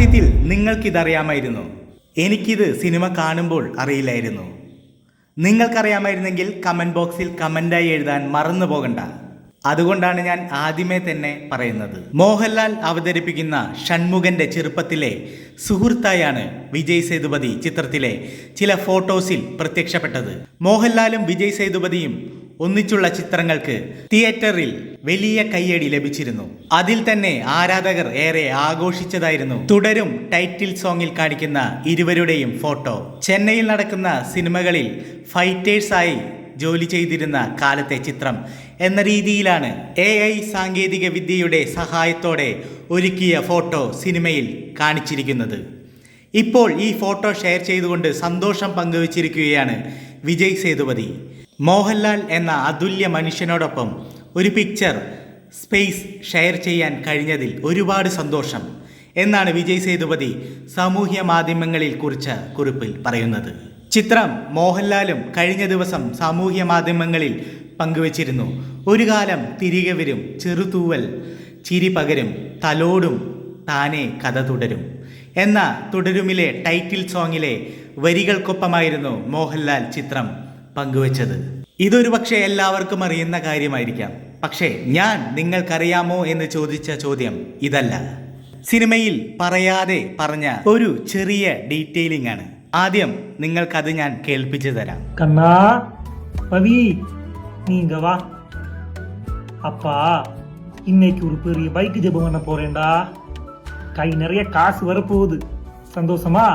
സത്യത്തിൽ നിങ്ങൾക്കിതറിയാമായിരുന്നു. എനിക്കിത് സിനിമ കാണുമ്പോൾ അറിയില്ലായിരുന്നു. നിങ്ങൾക്കറിയാമായിരുന്നെങ്കിൽ കമന്റ് ബോക്സിൽ കമന്റായി എഴുതാൻ മറന്നു പോകണ്ട. അതുകൊണ്ടാണ് ഞാൻ ആദ്യമേ തന്നെ പറയുന്നത്. മോഹൻലാൽ അവതരിപ്പിക്കുന്ന ഷൺമുഖന്റെ ചെറുപ്പത്തിലെ സുഹൃത്തായാണ് വിജയ് സേതുപതി ചിത്രത്തിലെ ചില ഫോട്ടോസിൽ പ്രത്യക്ഷപ്പെട്ടത്. മോഹൻലാലും വിജയ് സേതുപതിയും ഒന്നിച്ചുള്ള ചിത്രങ്ങൾക്ക് തിയേറ്ററിൽ വലിയ കയ്യടി ലഭിച്ചിരുന്നു. അതിൽ തന്നെ ആരാധകർ ഏറെ ആഘോഷിച്ചതായിരുന്നു. തുടരും ടൈറ്റിൽ സോങ്ങിൽ കാണിക്കുന്ന ഇരുവരുടെയും ഫോട്ടോ. ചെന്നൈയിൽ നടക്കുന്ന സിനിമകളിൽ ഫൈറ്റേഴ്സായി ജോലി ചെയ്തിരുന്ന കാലത്തെ ചിത്രം എന്ന രീതിയിലാണ് എ ഐ സാങ്കേതിക വിദ്യയുടെ സഹായത്തോടെ ഒരുക്കിയ ഫോട്ടോ സിനിമയിൽ കാണിച്ചിരിക്കുന്നത്. ഇപ്പോൾ ഈ ഫോട്ടോ ഷെയർ ചെയ്തുകൊണ്ട് സന്തോഷം പങ്കുവച്ചിരിക്കുകയാണ് വിജയ് സേതുപതി. മോഹൻലാൽ എന്ന അതുല്യ മനുഷ്യനോടൊപ്പം ഒരു പിക്ചർ സ്പേസ് ഷെയർ ചെയ്യാൻ കഴിഞ്ഞതിൽ ഒരുപാട് സന്തോഷം എന്നാണ് വിജയ് സേതുപതി സാമൂഹ്യ മാധ്യമങ്ങളിൽ കുറിച്ച കുറിപ്പിൽ പറയുന്നത്. ചിത്രം മോഹൻലാലും കഴിഞ്ഞ ദിവസം സാമൂഹ്യ മാധ്യമങ്ങളിൽ പങ്കുവച്ചിരുന്നു. ഒരു കാലം തിരികെ വരും ചെറുതൂവൽ ചിരി പകരും തലോടും താനെ കഥ തുടരും എന്ന തുടരുമിലെ ടൈറ്റിൽ സോങ്ങിലെ വരികൾക്കൊപ്പമായിരുന്നു മോഹൻലാൽ ചിത്രം പങ്കുവച്ചത്. ഇതൊരു പക്ഷേ എല്ലാവർക്കും അറിയുന്ന കാര്യമായിരിക്കാം പക്ഷേ ഞാൻ നിങ്ങൾക്കറിയാമോ എന്ന് ചോദിച്ച ചോദ്യം ഇതല്ല സിനിമയിൽ പറയാതെ പറഞ്ഞ ഒരു ചെറിയ ഡീറ്റെയിലിംഗ് ആണ് ആദ്യം നിങ്ങൾക്കത് ഞാൻ കേൾപ്പിച്ചു തരാം கண்ணா பவி நீங்க வா அப்பா இன்னைக்கு ஒரு பெரிய பைக் ஜெபம் பண்ண போறேன்டா கை நிறைய காசு வரப்போகுது சந்தோஷமா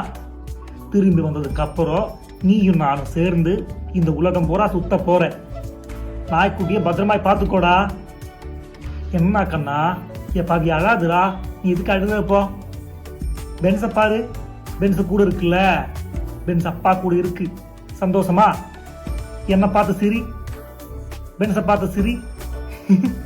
திரும்பி வந்ததுக்கு அப்புறம் நீயும் நானும் சேர்ந்து இந்த உலகம் பூரா சுத்த போற. நாய்க்குட்டிய பத்திரமாய் பார்த்துக்கோடா. என்ன கண்ணா? என் பவி அழாதுடா. நீ எதுக்கு அழுத இப்போ? பென்ஸை பாரு. பென்ஸ் கூட இருக்குல்ல. பென்ஸ் அப்பா கூட இருக்கு. சந்தோஷமா? என்ன பார்த்து சிரி. பென்ஸை பார்த்து சிரி.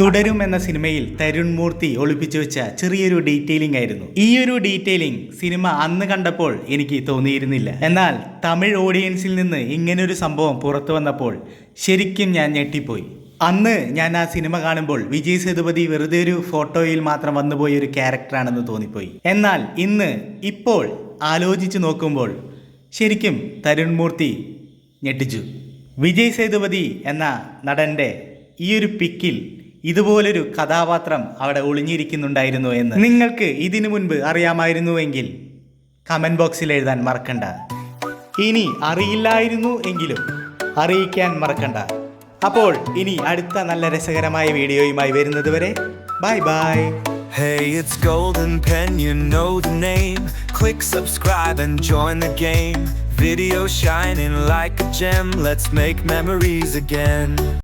തുടരും എന്ന സിനിമയിൽ തരുൺ മൂർത്തി ഒളിപ്പിച്ചു വെച്ച ചെറിയൊരു ഡീറ്റെയിലിംഗ് ആയിരുന്നു. ഈ ഒരു ഡീറ്റെയിലിംഗ് സിനിമ അന്ന് കണ്ടപ്പോൾ എനിക്ക് തോന്നിയിരുന്നില്ല. എന്നാൽ തമിഴ് ഓഡിയൻസിൽ നിന്ന് ഇങ്ങനൊരു സംഭവം പുറത്തു വന്നപ്പോൾ ശരിക്കും ഞാൻ ഞെട്ടിപ്പോയി. അന്ന് ഞാൻ ആ സിനിമ കാണുമ്പോൾ വിജയ് സേതുപതി വെറുതെ ഒരു ഫോട്ടോയിൽ മാത്രം വന്നുപോയ ഒരു ക്യാരക്ടറാണെന്ന് തോന്നിപ്പോയി. എന്നാൽ ഇന്ന് ഇപ്പോൾ ആലോചിച്ച് നോക്കുമ്പോൾ ശരിക്കും തരുൺ മൂർത്തി ഞെട്ടിച്ചു. വിജയ് സേതുപതി എന്ന നടന്റെ ഈ ഒരു പിക്കിൽ ഇതുപോലൊരു കഥാപാത്രം അവിടെ ഒളിഞ്ഞിരിക്കുന്നുണ്ടായിരുന്നു എന്ന് നിങ്ങൾക്ക് ഇതിനു മുൻപ് അറിയാമായിരുന്നുവെങ്കിൽ കമന്റ് ബോക്സിൽ എഴുതാൻ മറക്കണ്ട ഇനി അറിയില്ലായിരുന്നു എങ്കിലും അറിയിക്കാൻ മറക്കണ്ട അപ്പോൾ ഇനി അടുത്ത നല്ല രസകരമായ വീഡിയോയുമായി വരുന്നത് വരെ bye bye Hey, it's Golden Pen, you know the name. Click subscribe and join the game. Video shining like a gem, let's make memories again.